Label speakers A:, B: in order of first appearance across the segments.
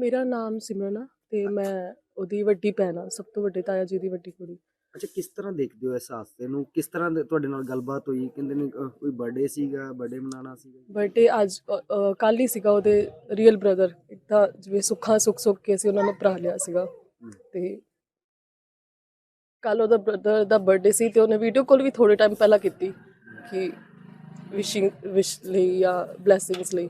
A: ਮੇਰਾ ਨਾਮ ਸਿਮਰਨ ਆ ਤੇ ਮੈਂ ਉਹਦੀ ਵੱਡੀ ਭੈਣ ਆ ਸਭ ਤੋਂ ਵੱਡੇ ਤਾਇਆ ਜੀ ਦੀ ਵੱਡੀ ਕੁੜੀ।
B: ਅੱਛਾ ਕਿਸ ਤਰ੍ਹਾਂ ਦੇਖਦੇ ਹੋ ਇਸ ਹਾਦਸੇ ਨੂੰ? ਕਿਸ ਤਰ੍ਹਾਂ ਦੇ ਤੁਹਾਡੇ ਨਾਲ ਗੱਲਬਾਤ ਹੋਈ? ਕਹਿੰਦੇ ਨੇ ਅਹ, ਕੋਈ ਬਰਥਡੇ ਸੀਗਾ ਬਰਥਡੇ ਮਨਾਉਣਾ ਸੀਗਾ?
A: ਬਰਥਡੇ ਅੱਜ ਕੱਲ ਹੀ ਸੀਗਾ ਉਹਦੇ ਰੀਅਲ ਬ੍ਰਦਰ ਇੱਕ ਤਾਂ ਜਿਵੇਂ ਸੁੱਖਾਂ ਸੁੱਖ ਸੁੱਖ ਕੇ ਸੀ ਉਹਨਾਂ ਨੇ ਭਰਾ ਲਿਆ ਸੀਗਾ। ਤੇ ਕੱਲ ਉਹਦਾ ਬ੍ਰਦਰ ਦਾ ਬਰਥਡੇ ਸੀ ਤੇ ਉਹਨੇ ਵੀਡੀਓ ਕਾਲ ਵੀ ਥੋੜੇ ਟਾਈਮ ਪਹਿਲਾਂ ਕੀਤੀ ਕਿ ਵਿਸ਼ਿੰਗ ਵਿਸ਼ ਲਈ ਜਾਂ ਬਲੇਸਿੰਗਸ ਲਈ।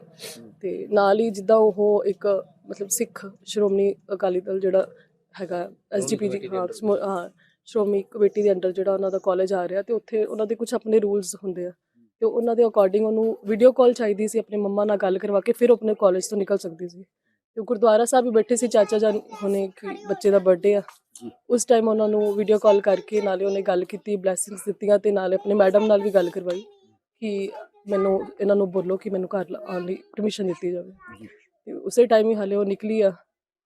A: ਤੇ ਨਾਲ ਹੀ ਜਿੱਦਾਂ ਉਹ ਇੱਕ ਮਤਲਬ ਸਿੱਖ ਸ਼੍ਰੋਮਣੀ ਅਕਾਲੀ ਦਲ ਜਿਹੜਾ ਹੈਗਾ ਐਸਜੀਪੀਜੀ ਹਾਂ ਸਮੋ- ਹਾਂ ਸ਼੍ਰੋਮਣੀ ਕਮੇਟੀ ਦੇ ਅੰਡਰ ਜਿਹੜਾ ਉਹਨਾਂ ਦਾ ਕਾਲਜ ਆ ਰਿਹਾ ਤੇ ਉੱਥੇ ਉਹਨਾਂ ਦੇ ਕੁਝ ਆਪਣੇ ਰੂਲਸ ਹੁੰਦੇ ਆ ਤੇ ਉਹਨਾਂ ਦੇ ਅਕੋਰਡਿੰਗ ਉਹਨੂੰ ਵੀਡੀਓ ਕਾਲ ਚਾਹੀਦੀ ਸੀ ਆਪਣੇ ਮੰਮਾ ਨਾਲ ਗੱਲ ਕਰਵਾ ਕੇ ਫਿਰ ਉਹ ਆਪਣੇ ਕਾਲਜ ਤੋਂ ਨਿਕਲ ਸਕਦੀ ਸੀ ਤੇ ਗੁਰਦੁਆਰਾ ਸਾਹਿਬ ਵੀ ਬੈਠੇ ਸੀ ਚਾਚਾ ਜਾਨ ਹੁਣੇ ਕਿ ਬੱਚੇ ਦਾ ਬਰਥਡੇ ਆ
B: ਜੀ।
A: ਉਸ ਟਾਈਮ ਉਹਨਾਂ ਨੂੰ ਵੀਡੀਓ ਕਾਲ ਕਰਕੇ ਨਾਲੇ ਉਹਨੇ ਗੱਲ ਕੀਤੀ ਬਲੇਸਿੰਗਸ ਦਿੱਤੀਆਂ ਤੇ ਨਾਲੇ ਆਪਣੇ ਮੈਡਮ ਨਾਲ ਵੀ ਗੱਲ ਕਰਵਾਈ ਕਿ ਮੈਨੂੰ ਇਹਨਾਂ ਨੂੰ ਬੋਲੋ ਕਿ ਮੈਨੂੰ ਘਰ ਲ- ਆਉਣ ਲਈ ਪਰਮਿਸ਼ਨ ਦਿੱਤੀ ਜਾਵੇ
B: ਜੀ।
A: ਤੇ ਉਸੇ ਟਾਈਮ ਹੀ ਹਲੇ ਉਹ ਨਿਕਲੀ ਆ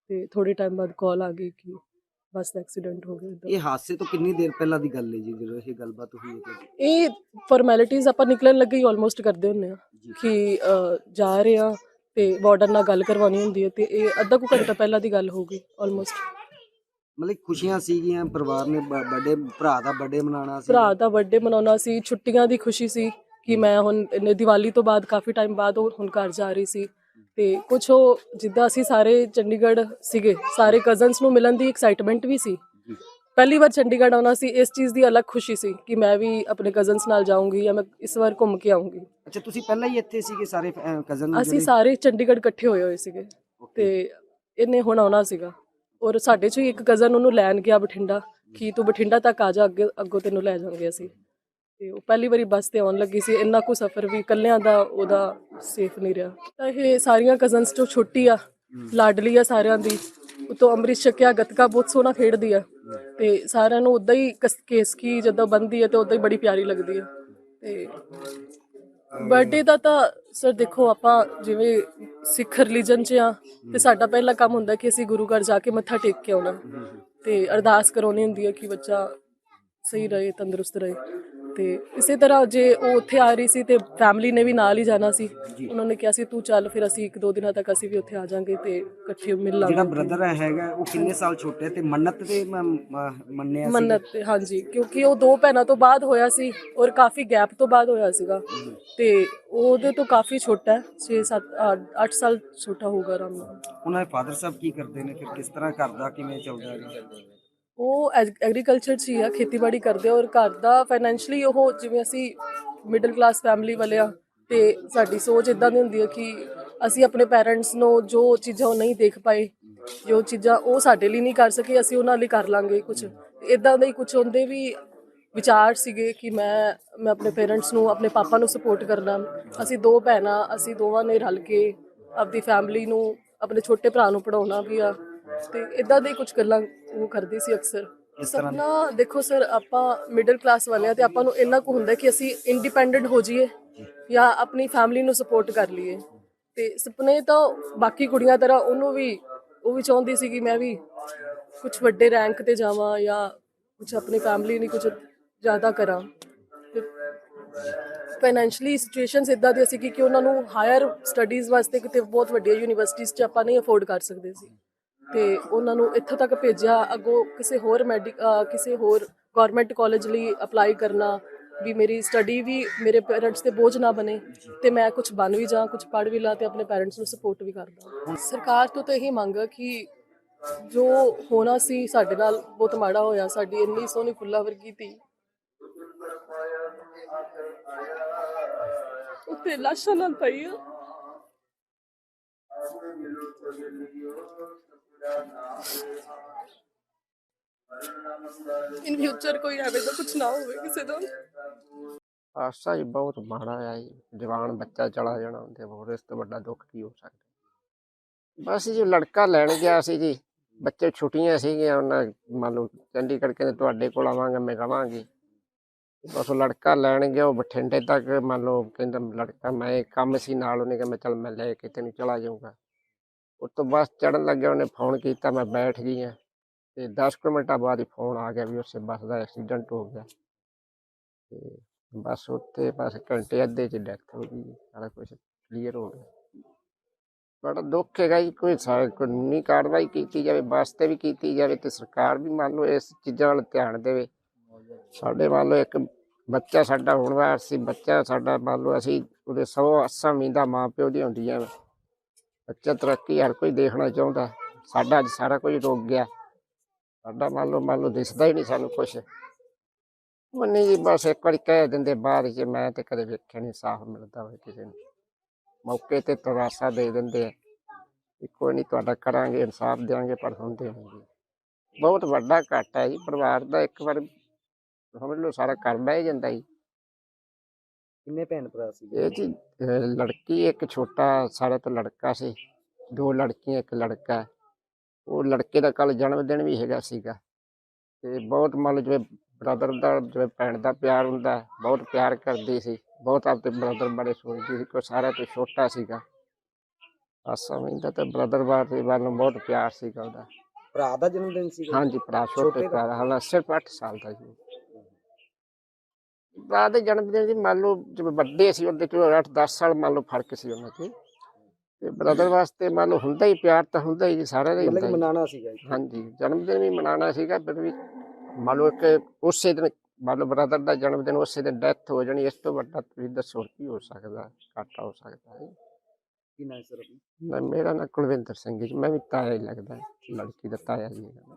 A: ਤੇ ਥੋੜੇ ਟਾਈਮ ਬਾਅਦ ਕਾਲ ਆ ਗਈ ਕਿ ਬੱਸ ਦਾ ਐਕਸੀਡੈਂਟ ਹੋ ਗਿਆ ਏਦਾਂ।
B: ਇਹ ਹਾਦਸੇ ਤੋਂ ਕਿੰਨੀ ਦੇਰ ਪਹਿਲਾਂ ਦੀ ਗੱਲ ਹੈ ਜੀ ਜਦੋਂ ਇਹ ਗੱਲਬਾਤ ਹੋਈ ਹੈ?
A: ਇਹ ਫਾਰਮੈਲਿਟੀਜ਼ ਆਪਾਂ ਨਿਕਲਣ ਲੱਗੇ ਹੀ ਆਲਮੋਸਟ ਕਰਦੇ ਹੁੰਨੇ ਆ
B: ਜੀ
A: ਕਿ ਅ, ਜਾ ਰਹੇ ਆ ਤੇ ਵਾਰਡਨ ਨਾਲ ਗੱਲ ਕਰਵਾਉਣੀ ਹੁੰਦੀ ਹੈ ਤੇ ਇਹ ਅੱਧਾ ਕੁ ਘੰਟਾ ਪਹਿਲਾਂ ਦੀ ਗੱਲ ਹੋ ਗਈ ਆਲਮੋਸਟ
B: ਮਤਲਬ ਖੁਸ਼ੀਆਂ ਸੀਗੀਆਂ ਪਰਿਵਾਰ ਨੇ ਬਰਥਡੇ ਭਰਾ ਦਾ ਬਰਥਡੇ ਮਨਾਉਣਾ ਸੀ
A: ਭਰਾ ਦਾ ਬਰਥਡੇ ਮਨਾਉਣਾ ਸੀ ਛੁੱਟੀਆਂ ਦੀ ਖੁਸ਼ੀ ਸੀ ਕਿ ਮੈਂ ਹੁਣ ਇਹਨੇ ਦੀਵਾਲੀ ਤੋਂ ਬਾਅਦ ਕਾਫੀ ਟਾਈਮ ਬਾਅਦ ਉਹ ਹੁਣ ਘਰ ਜਾ ਰਹੀ ਸੀ ਤੇ ਕੁਝ ਉਹ ਜਿੱਦਾਂ ਅਸੀਂ ਸਾਰੇ ਚੰਡੀਗੜ੍ਹ ਸੀਗੇ ਸਾਰੇ ਕਜ਼ਨਸ ਨੂੰ ਮਿਲਣ ਦੀ ਐਕਸਾਈਟਮੈਂਟ ਵੀ ਸੀ। ਪਹਿਲੀ ਵਾਰ ਚੰਡੀਗੜ੍ਹ ਆਉਣਾ ਸੀ ਇਸ ਚੀਜ਼ ਦੀ ਅਲੱਗ ਖੁਸ਼ੀ ਸੀ ਕਿ ਮੈਂ ਵੀ ਆਪਣੇ ਕਜ਼ਨਸ ਨਾਲ ਜਾਊਂਗੀ ਜਾਂ ਮੈਂ ਇਸ ਵਾਰ ਘੁੰਮ ਕੇ ਆਊਂਗੀ।
B: ਅੱਛਾ ਤੁਸੀਂ ਪਹਿਲਾਂ ਹੀ ਇੱਥੇ ਸੀਗੇ ਸਾਰੇ ਕਜ਼ਨ
A: ਅਸੀਂ ਸਾਰੇ ਚੰਡੀਗੜ੍ਹ ਇਕੱਠੇ ਹੋਏ ਹੋਏ ਸੀਗੇ ਤੇ ਇਹਨੇ ਹੁਣ ਆਉਣਾ ਸੀਗਾ। ਔਰ ਸਾਡੇ ਚੋਂ ਇੱਕ ਕਜ਼ਨ ਉਹਨੂੰ ਲੈਣ ਗਿਆ ਬਠਿੰਡਾ ਕਿ ਤੂੰ ਬਠਿੰਡਾ ਤੱਕ ਆ ਜਾ ਅੱਗੇ ਅੱਗੋਂ ਤੈਨੂੰ ਲੈ ਜਾਵਾਂਗੇ ਅਸੀਂ। ਤੇ ਉਹ ਪਹਿਲੀ ਵਾਰੀ ਬੱਸ ਤੇ ਆਉਣ ਲੱਗੀ ਸੀ ਇੰਨਾ ਕੁ ਸਫ਼ਰ ਵੀ ਇਕੱਲਿਆਂ ਦਾ ਉਹਦਾ ਸੇਫ ਨਹੀਂ ਰਿਹਾ। ਤਾਂ ਇਹ ਸਾਰੀਆਂ ਕਜ਼ਨਸ ਤੋਂ ਛੋਟੀ ਆ ਲਾਡਲੀ ਆ ਸਾਰਿਆਂ ਦੀ ਉਤੋਂ ਅੰਮ੍ਰਿਤ ਛਕਿਆ ਗੱਤਕਾ ਬਹੁਤ ਸੋਹਣਾ ਖੇਡਦੀ ਆ। ਤੇ ਸਾਰਿਆਂ ਨੂੰ ਉਦਾਂ ਹੀ ਕਸ- ਕੇਸਕੀ ਜਦੋਂ ਬੰਦੀ ਹੈ ਤੇ ਉਦਾਂ ਹੀ ਬੜੀ ਪਿਆਰੀ ਲੱਗਦੀ ਆ। ਤੇ ਬਰਥਡੇ ਦਾ ਤਾਂ ਸਰ ਦੇਖੋ ਆਪਾਂ ਜਿਵੇਂ ਸਿੱਖ ਰਿਲੀਜਨ 'ਚ ਆ ਤੇ ਸਾਡਾ ਪਹਿਲਾ ਕੰਮ ਹੁੰਦਾ ਕਿ ਅਸੀਂ ਗੁਰੂ ਘਰ ਜਾ ਕੇ ਮੱਥਾ ਟੇਕ ਕੇ ਆਉਣਾ। ਤੇ ਅਰਦਾਸ ਕਰਾਉਣੀ ਹੁੰਦੀ ਹੈ ਕਿ ਬੱਚਾ ਸਹੀ ਰਹੇ ਤੰਦਰੁਸਤ ਰਹੇ। ਤੇ ਇਸੇ ਤਰ੍ਹਾਂ ਜੇ ਉਹ ਉੱਥੇ ਆ ਰਹੀ ਸੀ ਤੇ ਫੈਮਿਲੀ ਨੇ ਵੀ ਨਾਲ ਹੀ ਜਾਣਾ ਸੀ। ਉਹਨਾਂ ਨੇ ਕਿਹਾ ਸੀ ਤੂੰ ਚੱਲ ਫਿਰ ਅਸੀਂ ਇੱਕ ਦੋ ਦਿਨਾਂ ਤੱਕ ਅਸੀਂ ਵੀ ਉੱਥੇ ਆ ਜਾਾਂਗੇ ਤੇ ਇਕੱਠੇ ਮਿਲ ਲਾਂਗੇ।
B: ਜਿਹੜਾ ਬ੍ਰਦਰ ਹੈਗਾ ਉਹ ਕਿੰਨੇ ਸਾਲ ਛੋਟੇ ਤੇ ਮੰਨਤ ਤੇ ਮੰਨਿਆ ਸੀ?
A: ਮੰਨਤ ਤੇ ਹਾਂਜੀ। ਕਿਉਂਕਿ ਉਹ ਦੋ ਭੈਣਾਂ ਤੋਂ ਬਾਅਦ ਹੋਇਆ ਸੀ ਔਰ ਕਾਫੀ ਗੈਪ ਤੋਂ ਬਾਅਦ ਹੋਇਆ ਸੀਗਾ। ਤੇ ਉਹਦੇ ਤੋਂ ਕਾਫੀ ਛੋਟਾ ਹੈ 6 7 8 ਸਾਲ ਛੋਟਾ ਹੋਊਗਾ ਨਾਲ।
B: ਉਹਨਾਂ ਦੇ ਫਾਦਰ ਸਾਹਿਬ ਕੀ ਕਰਦੇ ਨੇ? ਫਿਰ ਕਿਸ ਤਰ੍ਹਾਂ ਘਰ ਦਾ ਕਿਵੇਂ ਚੱਲਦਾ ਹੈ?
A: ਉਹ ਐਗਰੀਕਲਚਰ 'ਚ ਹੀ ਆ, ਖੇਤੀਬਾੜੀ ਕਰਦੇ ਆ ਔਰ ਘਰ ਦਾ ਫਾਈਨੈਂਸ਼ਲੀ ਉਹ ਜਿਵੇਂ ਅਸੀਂ ਮਿਡਲ ਕਲਾਸ ਫੈਮਿਲੀ ਵਾਲੇ ਆ ਤੇ ਸਾਡੀ ਸੋਚ ਇਦਾਂ ਦੀ ਹੁੰਦੀ ਹੈ ਕਿ ਅਸੀਂ ਆਪਣੇ ਪੈਰੈਂਟਸ ਨੂੰ ਜੋ ਚੀਜ਼ਾਂ ਉਹ ਨਹੀਂ ਦੇਖ ਪਾਏ, ਜੋ ਚੀਜ਼ਾਂ ਉਹ ਸਾਡੇ ਲਈ ਨਹੀਂ ਕਰ ਸਕੇ, ਅਸੀਂ ਉਹਨਾਂ ਲਈ ਕਰ ਲਾਂਗੇ ਕੁਝ ਇਦਾਂ ਦੇ ਹੀ ਕੁਝ ਹੁੰਦੇ ਵੀ ਵਿਚਾਰ ਸੀਗੇ ਕਿ ਮੈਂ ਮੈਂ ਆਪਣੇ ਪੇਰੈਂਟਸ ਨੂੰ, ਆਪਣੇ ਪਾਪਾ ਨੂੰ ਸਪੋਰਟ ਕਰਨਾ। ਅਸੀਂ ਦੋ ਭੈਣਾਂ, ਅਸੀਂ ਦੋਵਾਂ ਨੇ ਰਲ ਕੇ ਆਪਣੀ ਫੈਮਿਲੀ ਨੂੰ, ਆਪਣੇ ਛੋਟੇ ਭਰਾ ਨੂੰ ਪੜਾਉਣਾ ਵੀ ਆ। ਤੇ ਇਦਾਂ ਦੇ ਕੁਝ ਗੱਲਾਂ ਉਹ ਕਰਦੀ ਸੀ ਅਕਸਰ? ਸਪਨਾ ਦੇਖੋ ਸਰ ਆਪਾਂ ਮਿਡਲ ਕਲਾਸ ਵਾਲੇ ਆ ਤੇ ਆਪਾਂ ਨੂੰ ਇੰਨਾ ਕੁ ਹੁੰਦਾ ਕਿ ਅਸੀਂ ਇੰਡੀਪੈਂਡੈਂਟ ਹੋ ਜਾਈਏ ਜਾਂ ਆਪਣੀ ਫੈਮਿਲੀ ਨੂੰ ਸਪੋਰਟ ਕਰ ਲਈਏ। ਤੇ ਸੁਪਨੇ ਤਾਂ ਬਾਕੀ ਕੁੜੀਆਂ ਤਰ੍ਹਾਂ ਉਹਨੂੰ ਵੀ ਉਹ ਵੀ ਚਾਹੁੰਦੀ ਸੀ ਕਿ ਮੈਂ ਵੀ ਕੁਝ ਵੱਡੇ ਰੈਂਕ ਤੇ ਜਾਵਾਂ ਜਾਂ ਕੁਝ ਆਪਣੀ ਫੈਮਿਲੀ ਲਈ ਕੁਝ ਜ਼ਿਆਦਾ ਕਰਾਂ। ਫਾਈਨੈਂਸ਼ਲੀ ਸਿਚੁਏਸ਼ਨਸ ਇਦਾਂ ਦੀ ਸੀ ਕਿ ਕਿ ਉਹਨਾਂ ਨੂੰ ਹਾਇਰ ਸਟੱਡੀਜ਼ ਵਾਸਤੇ ਕਿਤੇ ਬਹੁਤ ਵੱਡੀਆਂ ਯੂਨੀਵਰਸਿਟੀਜ਼ 'ਚ ਆਪਾਂ ਨਹੀਂ ਅਫੋਰਡ ਕਰ ਸਕਦੇ ਸੀ। ਤੇ ਉਹਨਾਂ ਨੂੰ ਇੱਥੋਂ ਤੱਕ ਭੇਜਿਆ, ਅੱਗੋਂ ਕਿਸੇ ਹੋਰ ਮੈਡੀ ਕਿਸੇ ਹੋਰ ਗਵਰਨਮੈਂਟ ਕਾਲਜ ਲਈ ਅਪਲਾਈ ਕਰਨਾ, ਵੀ ਮੇਰੀ ਸਟੱਡੀ ਵੀ ਮੇਰੇ ਪੇਰੈਂਟਸ ਤੇ ਬੋਝ ਨਾ ਬਣੇ ਤੇ ਮੈਂ ਕੁਝ ਬਣ ਵੀ ਜਾ ਕੁਝ ਪੜ੍ਹ ਵੀ ਲਾਂ ਤੇ ਆਪਣੇ ਪੇਰੈਂਟਸ ਨੂੰ ਸਪੋਰਟ ਵੀ ਕਰਦਾ। ਸਰਕਾਰ ਤੋਂ ਤਾਂ ਇਹੀ ਮੰਗ ਆ ਕਿ ਜੋ ਹੋਣਾ ਸੀ ਸਾਡੇ ਨਾਲ ਬਹੁਤ ਮਾੜਾ ਹੋਇਆ, ਸਾਡੀ ਇੰਨੀ ਸੋਹਣੀ ਫੁੱਲਾ ਵਰਗੀ ਧੀ। ਉੱਤੇ ਲਾਸ਼ਾਂ ਨਾਲ ਪਈ ਆ। ਇਨ ਫਿਊਚਰ ਕੋਈ ਐਵੇਂ ਦਾ ਕੁਝ ਨਾ ਹੋਵੇ ਕਿਸੇ ਦਾ
C: ਹਾਦਸਾ ਜੀ ਬਹੁਤ ਮਾੜਾ ਆ ਜੀ ਜਵਾਨ ਬੱਚਾ ਚਲਾ ਜਾਣਾ ਤੇ ਹੋਰ ਇਸ ਤੋਂ ਵੱਡਾ ਦੁੱਖ ਕੀ ਹੋ ਸਕਦਾ ਬਸ ਜੀ ਲੜਕਾ ਲੈਣ ਗਿਆ ਸੀ ਜੀ ਬੱਚੇ ਛੁੱਟੀਆਂ ਸੀਗੀਆਂ ਉਹਨਾਂ ਮੰਨ ਲਓ ਚੰਡੀਗੜ੍ਹ ਕਹਿੰਦੇ ਤੁਹਾਡੇ ਕੋਲ ਆਵਾਂਗਾ ਮੈਂ ਕਵਾਂਗੀ ਬਸ ਉਹ ਲੜਕਾ ਲੈਣ ਗਿਆ ਉਹ ਬਠਿੰਡੇ ਤੱਕ ਮੰਨ ਲਓ ਕਹਿੰਦਾ ਲੜਕਾ ਮੈਂ ਕੰਮ ਸੀ ਨਾਲ ਉਹਨੇ ਕਿਹਾ ਮੈਂ ਚੱਲ ਮੈਂ ਲੈ ਕੇ ਤੈਨੂੰ ਚਲਾ ਜਾਊਂਗਾ ਉਸ ਬੱਸ ਚੜਨ ਲੱਗਿਆ, ਉਹਨੇ ਫੋਨ ਕੀਤਾ, ਮੈਂ ਬੈਠ ਗਈ ਹਾਂ ਤੇ 10 ਕੁ ਮਿੰਟਾਂ ਬਾਅਦ ਹੀ ਫੋਨ ਆ ਗਿਆ ਵੀ ਉਸੇ ਬੱਸ ਦਾ ਐਕਸੀਡੈਂਟ ਹੋ ਗਿਆ। ਤੇ ਬਸ ਉੱਥੇ ਬਸ ਘੰਟੇ ਅੱਧੇ ਚ ਡੈਥ ਹੋ ਗਈ, ਸਾਰਾ ਕੁਝ ਕਲੀਅਰ ਹੋ ਗਿਆ। ਬੜਾ ਦੁੱਖ ਹੈਗਾ ਜੀ, ਕੋਈ ਕਾਨੂੰਨੀ ਕਾਰਵਾਈ ਕੀਤੀ ਜਾਵੇ, ਬੱਸ 'ਤੇ ਵੀ ਕੀਤੀ ਜਾਵੇ ਤੇ ਸਰਕਾਰ ਵੀ ਮੰਨ ਲਓ ਇਸ ਚੀਜ਼ਾਂ ਵੱਲ ਧਿਆਨ ਦੇਵੇ। ਸਾਡੇ ਮੰਨ ਲਓ ਇੱਕ ਬੱਚਾ ਸਾਡਾ ਹੋਣ ਵਾਲਾ ਸੀ, ਬੱਚਾ ਸਾਡਾ ਮੰਨ ਲਓ ਅਸੀਂ ਉਹਦੇ ਸੌ ਅੱਸਾਂ ਮੀਂਦਾ ਮਾਂ ਪਿਓ ਦੀ ਹੁੰਦੀਆਂ ਨੇ ਬੱਚਾ ਤਰੱਕੀ ਹਰ ਕੋਈ ਦੇਖਣਾ ਚਾਹੁੰਦਾ। ਸਾਡਾ ਅੱਜ ਸਾਰਾ ਕੁਝ ਰੁਕ ਗਿਆ। ਸਾਡਾ ਮੰਨ ਲਓ ਮੰਨ ਲਓ ਦਿਸਦਾ ਹੀ ਨਹੀਂ ਸਾਨੂੰ ਕੁਛ। ਉਹ ਨਹੀਂ ਜੀ ਬਸ ਇੱਕ ਵਾਰੀ ਕਹਿ ਦਿੰਦੇ ਬਾਅਦ ਚ, ਮੈਂ ਤੇ ਕਦੇ ਵੇਖਿਆ ਨਹੀਂ ਸਾਫ਼ ਮਿਲਦਾ ਹੋਵੇ ਕਿਸੇ ਨੂੰ। ਮੌਕੇ ਤੇ ਤਰਾਸਾ ਦੇ ਦਿੰਦੇ ਆ ਕੋਈ ਨਹੀਂ ਤੁਹਾਡਾ ਕਰਾਂਗੇ, ਇਨਸਾਫ ਦੇਵਾਂਗੇ ਪਰ ਹੁੰਦੇ ਨਹੀਂ ਬਹੁਤ ਵੱਡਾ ਘਾਟਾ ਹੈ ਜੀ, ਪਰਿਵਾਰ ਦਾ ਇੱਕ ਵਾਰ, ਸਮਝ ਲਓ, ਸਾਰਾ ਘਰ ਬਹਿ ਜਾਂਦਾ ਜੀ।
B: ਕਿੰਨੇ ਭੈਣ ਭਰਾ ਸੀਗੇ?
C: ਇਹ ਜੀ ਅਹ ਲੜਕੀ ਇੱਕ ਛੋਟਾ ਸਾਡੇ ਤੋਂ ਲੜਕਾ ਸੀ। ਦੋ ਲੜਕੀਆਂ ਇੱਕ ਲੜਕਾ ਹੈ। ਉਹ ਲੜਕੇ ਦਾ ਕੱਲ ਜਨਮ ਦਿਨ ਵੀ ਹੈਗਾ ਸੀਗਾ। ਤੇ ਬਹੁਤ ਮੰਨ ਜਿਵੇਂ ਬ੍ਰਦਰ ਦਾ ਜਿਵੇਂ ਭੈਣ ਦਾ ਪਿਆਰ ਹੁੰਦਾ ਹੈ, ਬਹੁਤ ਪਿਆਰ ਕਰਦੀ ਸੀ। ਬਹੁਤ ਆਪਣੇ ਬ੍ਰਦਰ ਬਾਰੇ ਸੋਚਦੀ ਸੀ ਕੋਈ ਸਾਰਾ ਤੋਂ ਛੋਟਾ ਸੀਗਾ। ਆਸਾ ਮਹਿੰਦਾ ਤੇ ਬ੍ਰਦਰ ਬਾਰੇ ਵੱਲੋਂ ਬਹੁਤ ਪਿਆਰ ਸੀਗਾ ਉਹਦਾ।
B: ਭਰਾ ਦਾ ਜਨਮ ਦਿਨ ਸੀਗਾ?
C: ਹਾਂਜੀ ਭਰਾ
B: ਛੋਟੇ
C: ਛੋਟੇ
B: ਦਾ?
C: ਭਰਾ ਹਾਲਾ ਸਿਰਫ 8 ਸਾਲ ਦਾ ਜੀ ਭਰਾ ਦੇ ਜਨਮ ਦਿਨ ਦੀ ਮੰਨ ਲਓ ਜਿਵੇਂ ਵੱਡੇ ਸੀ ਉਹਦੇ ਤੋਂ 8-10 ਸਾਲ ਮੰਨ ਲਓ ਫ਼ਰਕ ਸੀ ਉਹਨਾਂ 'ਚ ਤੇ ਬ੍ਰਦਰ ਵਾਸਤੇ ਮੰਨ ਲਓ ਹੁੰਦਾ ਹੀ ਪਿਆਰ ਤਾਂ ਹੁੰਦਾ ਹੀ ਜੀ ਸਾਰਿਆਂ ਦਾ ਹੀ ਹੁੰਦਾ।
B: ਮਨਾਣਾ ਸੀਗਾ ਜੀ।
C: ਹਾਂਜੀ ਜਨਮ ਦਿਨ ਵੀ ਮਨਾਉਣਾ ਸੀਗਾ ਫਿਰ ਵੀ ਮੰਨ ਲਓ ਇੱਕ ਉਸੇ ਦਿਨ ਮੰਨ ਲਓ ਬ੍ਰਦਰ ਦਾ ਜਨਮ ਦਿਨ ਉਸੇ ਦਿਨ ਡੈਥ ਹੋ ਜਾਣੀ ਇਸ ਤੋਂ ਵੱਡਾ ਤੁਸੀਂ ਦੱਸੋ ਕੀ ਹੋ ਸਕਦਾ ਘਾਟਾ ਹੋ ਸਕਦਾ ਹੈ
B: ਕੀ ਨਾਂ ਹੈ ਸਰ ਆਪਣਾ?
C: ਮੇਰਾ ਨਾਂ ਕੁਲਵਿੰਦਰ ਸਿੰਘ ਜੀ ਮੈਂ ਵੀ ਤਾਇਆ ਹੀ ਲੱਗਦਾ ਲੜਕੀ ਦਾ ਤਾਇਆ ਜੀ ਹੈਗਾ।